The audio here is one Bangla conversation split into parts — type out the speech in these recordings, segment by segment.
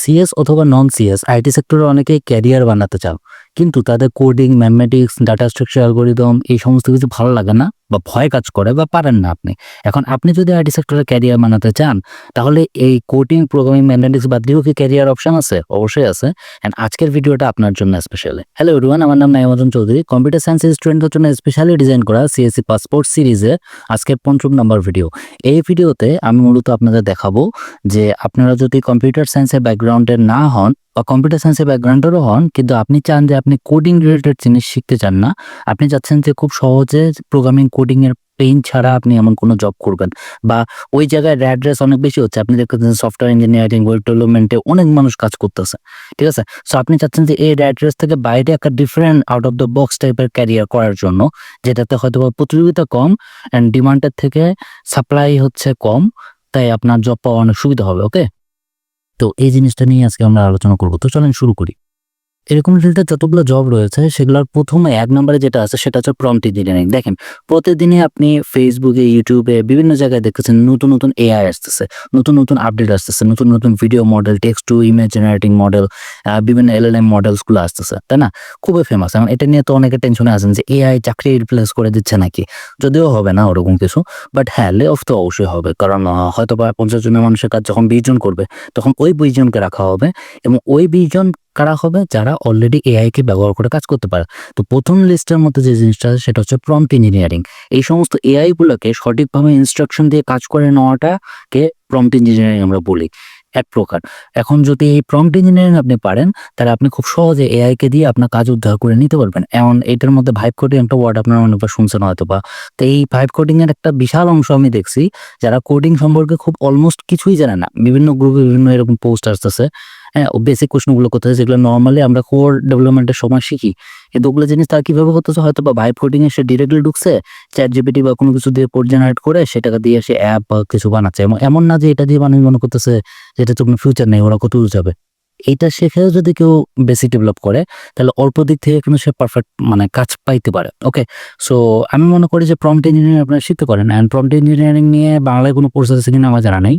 সিএস অথবা নন সিএস আইটি সেক্টরে অনেকেই ক্যারিয়ার বানাতে চাও। কিন্তু তাদের coding mathematics data structure algorithm এই সমস্ত কিছু ভালো লাগে না। বা ভয় কাজ করে বা পারেন না আপনি। এখন আপনি যদি আইটি সেক্টরে ক্যারিয়ার বানাতে চান, তাহলে এই কোডিং প্রোগ্রামিং ম্যাথমেটিক্স বাদ দিয়েও কি ক্যারিয়ার অপশন আছে? অবশ্যই আছে। অ্যান্ড আজকের ভিডিওটা আপনার জন্য স্পেশালি হ্যালো এভরিওয়ান আমার নাম নাইমাজন চৌধুরী। কম্পিউটার সায়েন্স স্টুডেন্টদের জন্য স্পেশালি ডিজাইন করা সিএসসি পাসপোর্ট সিরিজে আজকের পঞ্চম নম্বর ভিডিও এই ভিডিওতে আমি মূলত আপনাদের দেখাবো যে আপনারা যদি কম্পিউটার সায়েন্সের ব্যাকগ্রাউন্ডের না হন বা কম্পিউটার সায়েন্সের ব্যাকগ্রাউন্ডেরও হন, কিন্তু আপনি চান যে আপনি কোডিং রিলেটেড জিনিস শিখতে চান না, আপনি চাচ্ছেন যে খুব সহজে প্রোগ্রামিং কোডিং এর পেইন ছাড়া আপনি এমন কোনো জব করবেন বা ওই জায়গায় র্যাড রেস অনেক বেশি হচ্ছে। আপনি দেখতেছেন সফটওয়্যার ইঞ্জিনিয়ারিং ওয়েব ডেভেলপমেন্টে অনেক মানুষ কাজ করতেছে, ঠিক আছে? সো আপনি চাচ্ছেন যে এই র্যাড রেস থেকে বাইরে একটা different out of the box টাইপের ক্যারিয়ার করার জন্য, যেটাতে হয়তো প্রতিযোগিতা কম অ্যান্ড ডিমান্ডের থেকে সাপ্লাই হচ্ছে কম, তাই আপনার জব পাওয়া অনেক সুবিধা হবে ওকে তো এই জিনিসটা নিয়ে আজকে আমরা আলোচনা করব। তো চলেন শুরু করি। এরকম রিলেটেড যতগুলো জব রয়েছে, সেগুলোর প্রথমে এক নম্বরে যেটা আছে, সেটা হচ্ছে প্রম্পট ইঞ্জিনিয়ারিং দেখেন, প্রতিদিনই আপনি ফেসবুকে ইউটিউবে বিভিন্ন জায়গায় দেখতেছেন নতুন নতুন এআই আসতেছে, নতুন নতুন আপডেট আসতেছে, নতুন নতুন video model text to image generating model বিভিন্ন এল এল এম মডেলসগুলো আসতেছে, তাই না? খুবই ফেমাস এখন এটা নিয়ে তো অনেকে টেনশনে আছেন যে এআই চাকরি রিপ্লেস করে দিচ্ছে নাকি? যদিও হবে না ওরকম কিছু বাট হ্যাঁ লে অফ তো অবশ্যই হবে, কারণ হয়তো বা পঞ্চাশ জনের মানুষের কাজ যখন বিশ জন করবে, তখন ওই বিশ জনকে রাখা হবে এবং ওই বিশ জন কারা হবে? যারা অলরেডি এআই কে ব্যবহার করে কাজ করতে পারে। তো প্রথম লিস্টের মধ্যে যে জিনিসটা আছে, সেটা হচ্ছে প্রম্পট ইঞ্জিনিয়ারিং এই সমস্ত এআই গুলোকে সঠিকভাবে ইনস্ট্রাকশন দিয়ে কাজ করে নেওয়াটাকে প্রম্পট ইঞ্জিনিয়ারিং আমরা বলি, এক প্রকার। এখন যদি এই প্রম্পট ইঞ্জিনিয়ারিং আপনি পারেন, তাহলে আপনি খুব সহজে এআই কে দিয়ে আপনার কাজ উদ্ধার করে নিতে পারবেন। এমন এটার মধ্যে ভাইব কোডিং একটা ওয়ার্ড আপনারা অনেকবার শুনছেন হয়তো বা তো এই ভাইব কোডিং এর একটা বিশাল অংশ আমি দেখছি, যারা কোডিং সম্পর্কে খুব অলমোস্ট কিছুই জানে না। বিভিন্ন গ্রুপে বিভিন্ন এরকম পোস্ট আসতেছে। হ্যাঁ বেসিক কোশ্চেনগুলো করতে হয়, যেগুলো নর্মালি আমরা কোর ডেভেলপমেন্টের সময় শিখি। কিন্তু ওগুলো জিনিস তার কীভাবে করতেছে, হয়তো বা ভাইব কোডিং এ সে ডিরেক্টলি ঢুকছে চ্যাট জিপিটি বা কোনো কিছু দিয়ে কোড জেনারেট করে সেটাকে দিয়ে সে অ্যাপ বা কিছু বানাচ্ছে। এবং এমন না যে এটা দিয়ে মানুষ মনে করতেছে যেটা তো কোনো ফিউচার নেই, ওরা কত যাবে। এইটা শেখেও যদি কেউ বেসিক ডেভেলপ করে, তাহলে অল্প দিক থেকে কিন্তু সে পারফেক্ট মানে কাজ পাইতে পারে। ওকে সো আমি মনে করি যে প্রম্পট ইঞ্জিনিয়ারিং আপনারা শিখতে পারেন। অ্যান্ড প্রম্পট ইঞ্জিনিয়ারিং নিয়ে বাংলায় কোনো কোর্স আছে কিনা আমার জানা নেই।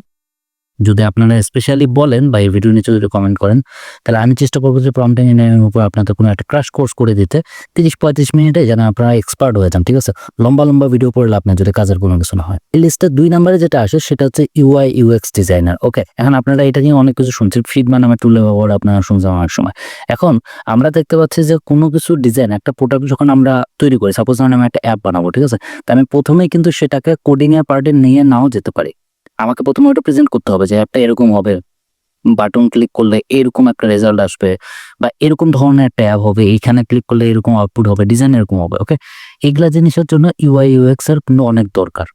যদি আপনারা স্পেশালি বলেন বা এই ভিডিও নিচে যদি কমেন্ট করেন, তাহলে আমি চেষ্টা করব যে প্রম্পট ইঞ্জিনিয়ারিং উপর আপনাদের কোনো একটা ক্রাশ কোর্স করে দিতে। তিরিশ পঁয়ত্রিশ মিনিটে যেন আপনারা এক্সপার্ট হয়ে যান, ঠিক আছে? লম্বা লম্বা ভিডিও পড়লে আপনার যদি কাজের কোনো কিছু না হয়। এই লিস্টের দুই নম্বরে যেটা আসে, সেটা হচ্ছে ইউআই ইউএক্স ডিজাইনার ওকে এখন আপনারা এটা নিয়ে অনেক কিছু শুনছেন। ফিডমা নামে টুলে ব্যবহার আপনারা শুনছেন অনেক সময়। এখন আমরা দেখতে পাচ্ছি যে কোনো কিছু ডিজাইন একটা প্রোডাক্ট যখন আমরা তৈরি করি সাপোজ আমি একটা অ্যাপ বানাবো, ঠিক আছে? তা আমি প্রথমেই কিন্তু সেটাকে কোডিং এর পার্টে নিয়ে নাও যেতে পারি। আমাকে প্রথমে ওটা প্রেজেন্ট করতে হবে যে অ্যাপটা এরকম হবে। বাটন ক্লিক করলে এরকম একটা রেজাল্ট আসবে বা এরকম ধরনের একটা অ্যাপ হবে, এইখানে ক্লিক করলে এরকম আউটপুট হবে ডিজাইন এরকম হবে ওকে এগুলা জিনিসের জন্য ইউআই ইউএক্স এর কিন্তু অনেক দরকার।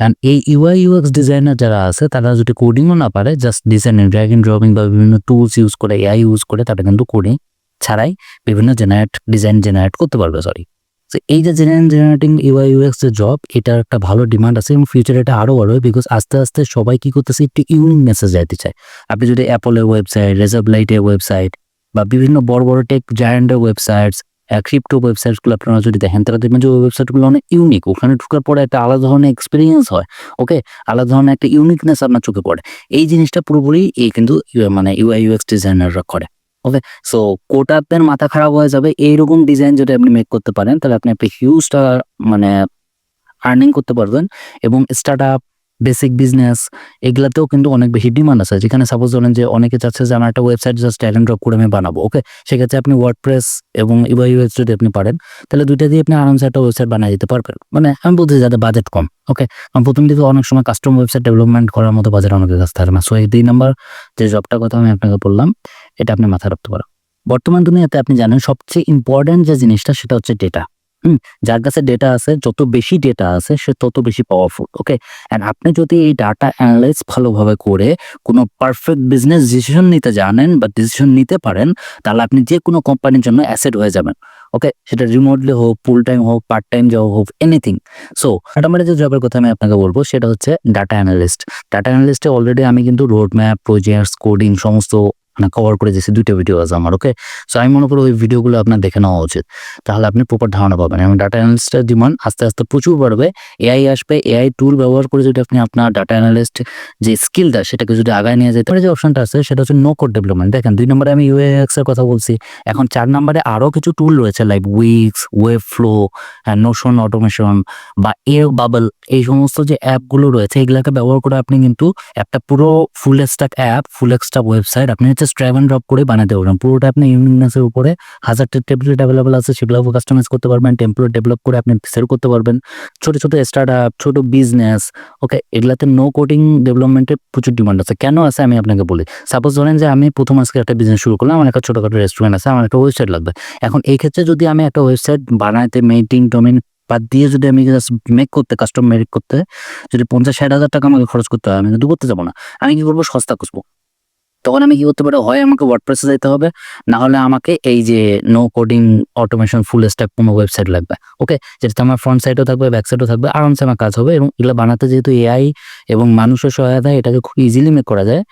কারণ এই ইউআই ইউএক্স ডিজাইনার যারা আছে, তারা যদি কোডিংও না পারে জাস্ট ডিজাইনিং ড্র্যাগ ড্রপিং বা বিভিন্ন টুলস ইউজ করে এআই ইউজ করে, তারা কিন্তু কোডিং ছাড়াই বিভিন্ন জেনারেট ডিজাইন জেনারেট করতে পারবে সরি তো এই যে জেনারেটিং ইউআই ইউএক্স যে জব এটার একটা ভালো ডিমান্ড আছে এবং ফিউচারে এটা আরও বড় বিকজ আস্তে আস্তে সবাই কি করতেছে, একটু ইউনিক মেসেজ যাইতে চায়। আপনি যদি অ্যাপলের ওয়েবসাইট রেজার্ভ লাইটের ওয়েবসাইট বা বিভিন্ন বড় বড় টেক জায়ান্টের ওয়েবসাইটস ক্রিপ্টো ওয়েবসাইটসগুলো আপনারা যদি দেখেন, তারা দেখবেন যে ওয়েবসাইটগুলো অনেক ইউনিক ওখানে ঢুকার পরে একটা আলাদা ধরনের এক্সপিরিয়েন্স হয় ওকে আলাদা ধরনের একটা ইউনিকনেস আপনার চোখে পড়ে। এই জিনিসটা পুরোপুরি এই কিন্তু মানে ইউআই ইউএক্স ডিজাইনাররা করে। ওকে সো কোটা আপনার মাথা খারাপ হয়ে যাবে, এইরকম ডিজাইন যদি আপনি মেক করতে পারেন, তাহলে আপনি একটা হিউজ মানে আর্নিং করতে পারবেন এবং স্টার্ট আপ বেসিক বিজনেস এগুলাতেও কিন্তু অনেক বেশি ডিমান্ড আছে। যেখানে সাপোজ ধরেন যে অনেকে চাচ্ছে যে, আমার একটা ওয়েবসাইট জাস্ট ট্যালেন্ট ড্রপ করে আমি বানাবো। ওকে সেক্ষেত্রে আপনি ওয়ার্ডপ্রেস এবং ইউএক্স যদি আপনি পারেন, তাহলে দুইটা দিয়ে আপনি আরামসে একটা ওয়েবসাইট বানিয়ে দিতে পারবেন। মানে আমি বলতে যাতে বাজেট কম ওকে কারণ প্রথম দিকে অনেক সময় কাস্টম ওয়েবসাইট ডেভেলপমেন্ট করার মতো বাজেট অনেকের কাছে থাকে না। সো এই দুই নাম্বার যে জবটার কথা আমি আপনাকে বললাম, এটা আপনি মাথায় রাখতে পারেন। বর্তমান দুনিয়াতে আপনি জানেন সবচেয়ে ইম্পর্ট্যান্ট যে জিনিসটা, সেটা হচ্ছে ডেটা যার কাছে ডেটা আছে, যত বেশি ডেটা আছে, সে তত বেশি পাওয়ারফুল ওকে অ্যান্ড আপনি যদি এই ডাটা অ্যানালাইজ ভালোভাবে করে কোনো পারফেক্ট বিজনেস ডিসিশন নিতে জানেন বা ডিসিশন নিতে পারেন, তাহলে আপনি যে কোনো কোম্পানির জন্য অ্যাসেট হয়ে যাবেন ওকে সেটা রিমোটলি হোক ফুল টাইম হোক পার্ট টাইম জব হোক এনিথিং সো আমার যে জবের কথা আমি আপনাকে বলব, সেটা হচ্ছে ডাটা অ্যানালিস্ট ডাটা অ্যানালিস্টে অলরেডি আমি কিন্তু রোড ম্যাপ প্রজেক্টস কোডিং সমস্ত মানে কভার করে দিয়েছি, দুইটা ভিডিও আছে আমার ওকে সো আমি মনে করি ওই ভিডিওগুলো আপনার দেখে নেওয়া উচিত। তাহলে আপনি প্রপার ধারণা পাবেন। এবং ডাটা অ্যানালিস্টের ডিমান্ড আস্তে আস্তে প্রচুর বাড়বে। এআই আসবে এআই টুল ব্যবহার করে যদি আপনি আপনার ডাটা অ্যানালিস্ট যে স্কিলটা সেটাকে যদি আগায় নিয়ে যেতে পারে যে অপশনটা আছে, সেটা হচ্ছে নো কোড ডেভেলপমেন্ট দেখেন, দুই নম্বরে আমি ইউএক্স এর কথা বলছি। এখন চার নম্বরে আরও কিছু টুল রয়েছে লাইক উইক্স ওয়েব ফ্লো হ্যাঁ নোশন অটোমেশন বা এ বাবল এই সমস্ত যে অ্যাপগুলো রয়েছে, এগুলোকে ব্যবহার করে আপনি কিন্তু একটা পুরো full stack app full stack website আপনি হচ্ছে স্ট্র্যাভ অ্যান্ড ড্রপ করে বানাতে পারবেন। পুরোটা আপনি ইউনিকনেসের উপরে হাজারটা টেমপ্লেট অ্যাভেলেবল আছে সেগুলো কাস্টমাইজ করতে পারবেন টেমপ্লেট ডেভেলপ করে আপনি সেল করতে পারবেন। ছোট ছোট স্টার্ট আপ ছোট বিজনেস ওকে এগুলাতে নো কোডিং ডেভেলপমেন্টের প্রচুর ডিমান্ড আছে। কেন আছে আমি আপনাকে বলি। সাপোজ ধরেন যে আমি প্রথম আজকে একটা বিজনেস শুরু করলাম, আমার একটা ছোটখাটো রেস্টুরেন্ট আছে, আমার একটা ওয়েবসাইট লাগবে। এখন এই ক্ষেত্রে যদি আমি একটা ওয়েবসাইট বানাইতে মেইটিং ডোমেন বাদ দিয়ে যদি আমি জাস্ট মেক করতে কাস্টম মেরিট করতে, যদি পঞ্চাশ, ষাট হাজার টাকা আমাকে খরচ করতে হয়, আমি কিন্তু করতে যাব না। আমি কি করব? সস্তা খুঁজবো। তখন আমি কি করতে পারি হয় আমাকে ওয়ার্ডপ্রেসে যেতে হবে। না হলে আমাকে এই যে no coding automation full stack কোনো ওয়েবসাইট লাগবে। ওকে যেটাতে আমার ফ্রন্ট সাইডও থাকবে ব্যাক সাইডও থাকবে, আরামসে আমার কাজ হবে এবং এগুলো বানাতে যেহেতু এআই এবং মানুষের সহায়তায় এটাকে খুব ইজিলি মেক করা যায়,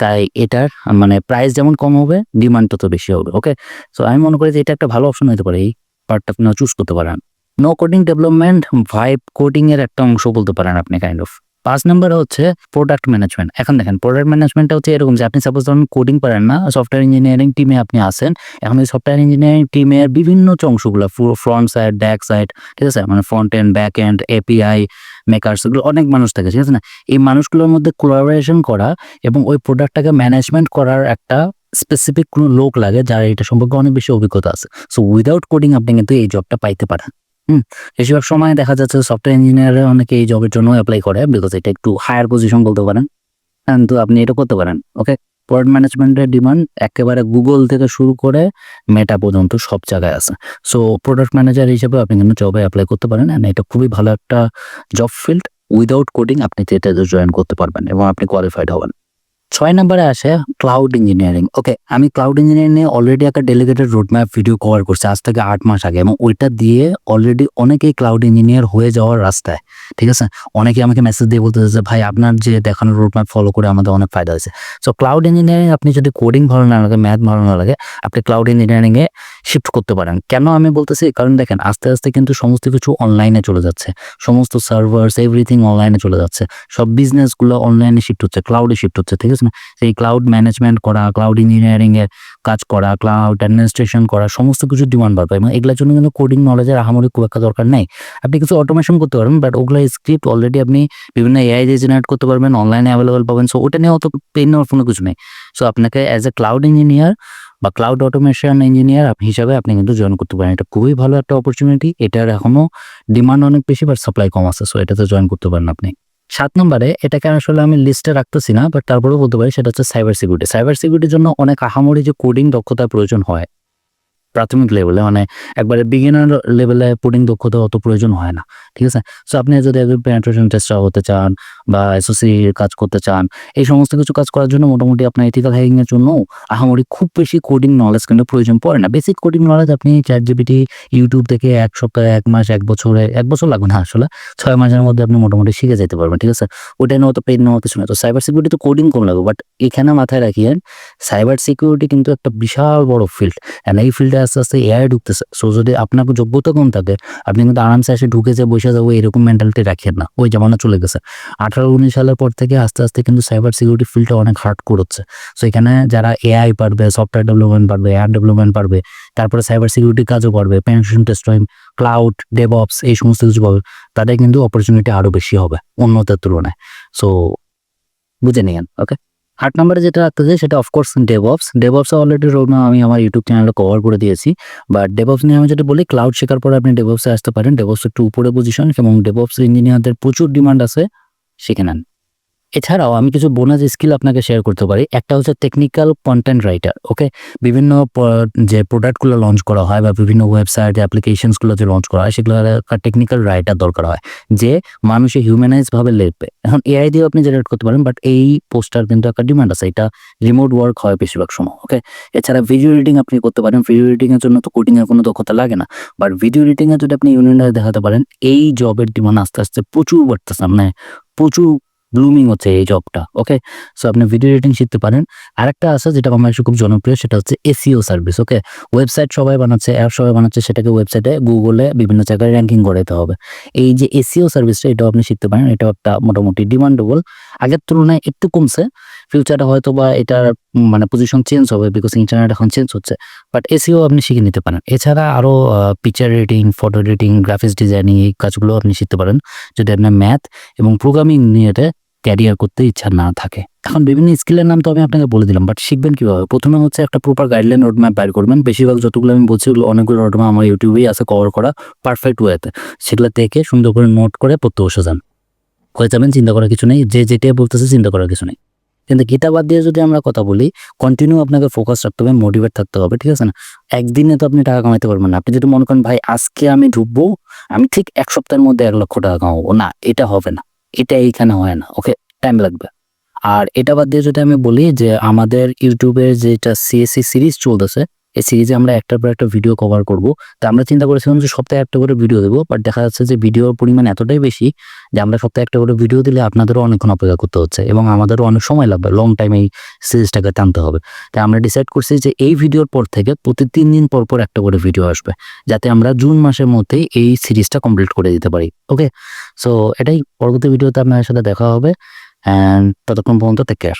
তাই এটার মানে প্রাইস যেমন কম হবে ডিমান্ড তত বেশি হবে। ওকে সো আমি মনে করি যে এটা একটা ভালো অপশন হতে পারে, এই পার্টটা আপনি চুজ করতে পারেন। No coding development vibe coding এর একটা অংশ বলতে পারেন আপনি কাইন্ড অফ পাঁচ নম্বর হচ্ছে প্রোডাক্ট ম্যানেজমেন্ট এখন দেখেন প্রোডাক্ট ম্যানেজমেন্টটা হচ্ছে এরকম যে আপনি সাপোজ ধরুন কোডিং পারেন না সফটওয়্যার ইঞ্জিনিয়ারিং টিমে আপনি আসেন এখন ওই সফটওয়্যার ইঞ্জিনিয়ারিং টিমের বিভিন্ন অংশগুলো পুরো ফ্রন্ট সাইড ব্যাক সাইড ঠিক আছে? মানে front end back end API makers এগুলো অনেক মানুষ থাকে, ঠিক আছে না? এই মানুষগুলোর মধ্যে কোলাবোরেশন করা এবং ওই প্রোডাক্টটাকে ম্যানেজমেন্ট করার একটা স্পেসিফিক কোনো লোক লাগে যার এটা সম্পর্কে অনেক বেশি অভিজ্ঞতা আছে। সো উইদাউট কোডিং আপনি কিন্তু এই জবটা পাইতে পারেন। হুম, বেশিরভাগ সময় দেখা যাচ্ছে সফটওয়্যার ইঞ্জিনিয়াররা অনেকে এই জবের জন্য অ্যাপ্লাই করে বিকজ এটা একটু হায়ার পজিশন বলতে পারেন। কিন্তু আপনি এটা করতে পারেন ওকে প্রোডাক্ট ম্যানেজমেন্টের ডিমান্ড একেবারে গুগল থেকে শুরু করে মেটা পর্যন্ত সব জায়গায় আছে। সো প্রোডাক্ট ম্যানেজার হিসেবে আপনি কিন্তু জবে অ্যাপ্লাই করতে পারেন অ্যান্ড এটা খুবই ভালো একটা জব ফিল্ড উইদাউট কোডিং আপনি এটাতে জয়েন করতে পারবেন এবং আপনি কোয়ালিফাইড হবেন। ছয় নম্বরে আসে ক্লাউড ইঞ্জিনিয়ারিং ওকে আমি ক্লাউড ইঞ্জিনিয়ারিং নিয়ে অলরেডি একটা ডেলিগেটেড রোডম্যাপ ভিডিও কভার করছি, আজ থেকে আট মাস আগে। এবং ওইটা দিয়ে অলরেডি অনেকেই ক্লাউড ইঞ্জিনিয়ার হয়ে যাওয়ার রাস্তায়। ঠিক আছে? অনেকে আমাকে মেসেজ দিয়ে বলতে যে, ভাই, আপনার যে দেখানো রোডম্যাপ ফলো করে আমাদের অনেক ফায়দা হয়েছে। সো ক্লাউড ইঞ্জিনিয়ারিং আপনি যদি কোডিং ভালো না লাগে ম্যাথ ভালো না লাগে, আপনি ক্লাউড ইঞ্জিনিয়ারিংয়ে শিফট করতে পারেন। কেন আমি বলতেছি? কারণ দেখেন, আস্তে আস্তে কিন্তু সমস্ত কিছু অনলাইনে চলে যাচ্ছে। সমস্ত সার্ভার্স এভরিথিং অনলাইনে চলে যাচ্ছে। সব বিজনেসগুলো অনলাইনে শিফট হচ্ছে ক্লাউডে শিফট হচ্ছে, ঠিক আছে? সেই ক্লাউড ম্যানেজমেন্ট করা ক্লাউড ইঞ্জিনিয়ারিং এর কাজ করা ক্লাউড অ্যাডমিনিস্ট্রেশন করা, সমস্ত কিছু ডিমান্ড বাড়বে। এবং এগুলোর জন্য কিন্তু কোডিং নলেজের আহামরি খুব একটা দরকার নেই। আপনি কিছু অটোমেশন করতে পারবেন বাট ওগুলো স্ক্রিপ্ট অলরেডি আপনি বিভিন্ন এআই দিয়ে জেনারেট করতে পারবেন অনলাইনে অ্যাভেলেবল পাবেন। সো ওটা নিয়ে অত পেন নেওয়ার কোনো কিছু নেই। সো আপনাকে অ্যাজ এ ক্লাউড ইঞ্জিনিয়ার বা ক্লাউড অটোমেশন ইঞ্জিনিয়ার আপনি হিসাবে আপনি কিন্তু জয়েন করতে পারেন। এটা খুবই ভালো একটা অপরচুনিটি এটার এখনও ডিমান্ড অনেক বেশি বাট সাপ্লাই কম আছে। সো এটাতে জয়েন করতে পারেন আপনি। সাত নম্বরে এটাকে আসলে আমি লিস্টে রাখতেছি না বাট তারপরেও বলতে পারি সেটা হচ্ছে সাইবার সিকিউরিটি সাইবার সিকিউরিটির জন্য অনেক আহামরি যে কোডিং দক্ষতার প্রয়োজন হয় প্রাথমিক লেভেলে মানে একবারে বিগিনার লেভেলে কোডিং দক্ষতা অত প্রয়োজন হয় না, ঠিক আছে? সো আপনি যদি একজন পেনেট্রেশন টেস্টার হতে চান বা এসওসি কাজ করতে চান, এই সমস্ত কিছু কাজ করার জন্য মোটামুটি আপনার এথিক্যাল হ্যাকিং এর জন্য আহামরি খুব বেশি কোডিং নলেজ কিন্তু প্রয়োজন পড়ে না। বেসিক কোডিং নলেজ আপনি চ্যাট জিপিটি ইউটিউব থেকে এক সপ্তাহে, এক মাস, এক বছরে, এক বছর লাগবে না আসলে, ছয় মাসের মধ্যে আপনি মোটামুটি শিখে যেতে পারবেন, ঠিক আছে? ওটা নিয়ে অত পেন নেওয়া কিছু না তো সাইবার সিকিউরিটি তো কোডিং কম লাগবে বাট এখানে মাথায় রাখিয়েন সাইবার সিকিউরিটি কিন্তু একটা বিশাল বড় ফিল্ড অ্যান্ড এই ফিল্ডে আস্তে আস্তে এআই ঢুকতেছে। সো যদি আপনার যোগ্যতা কম থাকে, আপনি কিন্তু আরামসে এসে ঢুকে যে বসে যাব, এরকম মেন্টালিটি রাখেন না। ওই জামানা চলে গেছে। আঠারো উনিশ সালের পর থেকে আস্তে আস্তে কিন্তু সাইবার সিকিউরিটি ফিল্ডটা অনেক হার্ড করছে। সো এখানে যারা এআই পারবে সফটওয়্যার ডেভেলপমেন্ট পারবে অ্যাপ ডেভেলপমেন্ট পারবে, তারপরে সাইবার সিকিউরিটি কাজও পারবে পেনশন টেস্টিং ক্লাউড ডেভঅপস এই সমস্ত কিছু পাবে, তাদের কিন্তু অপরচুনিটি আরও বেশি হবে অন্যদের তুলনায়। সো বুঝে নিয়েন ওকে আট নম্বরে যেটা রাখতে চাই সেটা অফকোর্স ডেভঅপস ডেভঅপস অলরেডি আমি আমার ইউটিউব চ্যানেলে কভার করে দিয়েছি। বাট ডেভঅপস নিয়ে আমি যেটা বলি ক্লাউড শেখার পরে আপনি ডেভঅপসে আসতে পারেন। ডেভঅপস একটু উপরে পজিশন এবং ডেভঅপস ইঞ্জিনিয়ারদের প্রচুর ডিমান্ড আছে শিখে নেন। এছাড়াও আমি কিছু বোনাস স্কিল আপনাকে শেয়ার করতে পারি। একটা হচ্ছে টেকনিক্যাল কন্টেন্ট রাইটার ওকে বিভিন্ন যে প্রোডাক্টগুলো লঞ্চ করা হয় বা বিভিন্ন ওয়েবসাইট অ্যাপ্লিকেশনসগুলো যে লঞ্চ করা হয়, সেগুলো একটা টেকনিক্যাল রাইটার দরকার হয়, যে মানুষে হিউম্যানাইজ ভাবে লিখবে এখন এআই দিয়েও আপনি জেনারেট করতে পারেন বাট এই পোস্টার কিন্তু একটা ডিমান্ড আছে। এটা রিমোট ওয়ার্ক হয় বেশিরভাগ সময় ওকে এছাড়া ভিডিও এডিটিং আপনি করতে পারেন। ভিডিও এডিটিং এর জন্য তো কোডিং এর কোনো দক্ষতা লাগে না বাট ভিডিও এডিটিং এ যদি আপনি ইউনিয়ন দেখাতে পারেন, এই জবের ডিমান্ড আস্তে আস্তে প্রচুর বাড়তেছে মানে প্রচুর ব্লুমিং হচ্ছে এই জবটা ওকে সো আপনি ভিডিও এডিটিং শিখতে পারেন। আরেকটা আছে যেটা বাংলাদেশে খুব জনপ্রিয়, সেটা হচ্ছে এসিও সার্ভিস ওকে ওয়েবসাইট সবাই বানাচ্ছে অ্যাপ সবাই বানাচ্ছে, সেটাকে ওয়েবসাইটে গুগলে বিভিন্ন জায়গায় র্যাঙ্কিং করাতে হবে। এই যে এসিও সার্ভিসটা এটাও আপনি শিখতে পারেন এটা একটা মোটামুটি ডিমান্ডেবল আগের তুলনায় একটু কমছে ফিউচারে হয়তো বা এটার মানে পজিশন চেঞ্জ হবে বিকজ ইন্টারনেট এখন চেঞ্জ হচ্ছে। বাট এসিও আপনি শিখে নিতে পারেন। এছাড়া আরও picture editing photo editing graphics designing এই কাজগুলো আপনি শিখতে পারেন। যদি আপনার ম্যাথ এবং প্রোগ্রামিং নিয়ে ক্যারিয়ার করতে ইচ্ছা না থাকে। এখন বিভিন্ন স্কিলের নাম তো আমি আপনাকে বলে দিলাম বাট শিখবেন কীভাবে? প্রথমে হচ্ছে একটা প্রপার গাইডলাইন রোডম্যাপ বাইর করবেন। বেশিরভাগ যতগুলো আমি বলছি, ওগুলো অনেকগুলো রোডম্যাপ আমার ইউটিউবেই আছে কভার করা পারফেক্ট ওয়েতে সেগুলো দেখে সুন্দর করে নোট করে পড়তে বসে যান। হয়ে যাবেন, চিন্তা করার কিছু নেই। যে যেটা বলতেছে চিন্তা করার কিছু নেই। কিন্তু গীতা বাদ দিয়ে যদি আমরা কথা বলি কন্টিনিউ আপনাকে ফোকাস রাখতে হবে মোটিভেট থাকতে হবে, ঠিক আছে না? একদিনে তো আপনি টাকা কামাইতে পারবেন না। আপনি যদি মনে করেন, ভাই, আজকে আমি ঢুকবো, আমি ঠিক এক সপ্তাহের মধ্যে এক লক্ষ টাকা কামাবো। না, এটা হবে না। এটা এইখানে হয় না ওকে টাইম লাগবে। আর এটা বাদ দিয়ে যদি আমি বলি যে আমাদের ইউটিউবের যেটা সিএসসি সিরিজ চলতেছে এই সিরিজে আমরা একটার পর একটা ভিডিও কভার করব। তা আমরা চিন্তা করেছিলাম যে সপ্তাহে একটা করে ভিডিও দেবো বাট দেখা যাচ্ছে যে ভিডিওর পরিমাণ এতটাই বেশি যে আমরা সপ্তাহে একটা করে ভিডিও দিলে আপনাদেরও অনেকক্ষণ অপেক্ষা করতে হচ্ছে এবং আমাদেরও অনেক সময় লাগবে লং টাইম এই সিরিজটাকে টানতে হবে। তাই আমরা ডিসাইড করছি যে এই ভিডিওর পর থেকে প্রতি তিন দিন পর পর একটা করে ভিডিও আসবে, যাতে আমরা জুন মাসের মধ্যেই এই সিরিজটা কমপ্লিট করে দিতে পারি ওকে সো এটাই পরবর্তী ভিডিওতে আপনার সাথে দেখা হবে অ্যান্ড ততক্ষণ পর্যন্ত টেক কেয়ার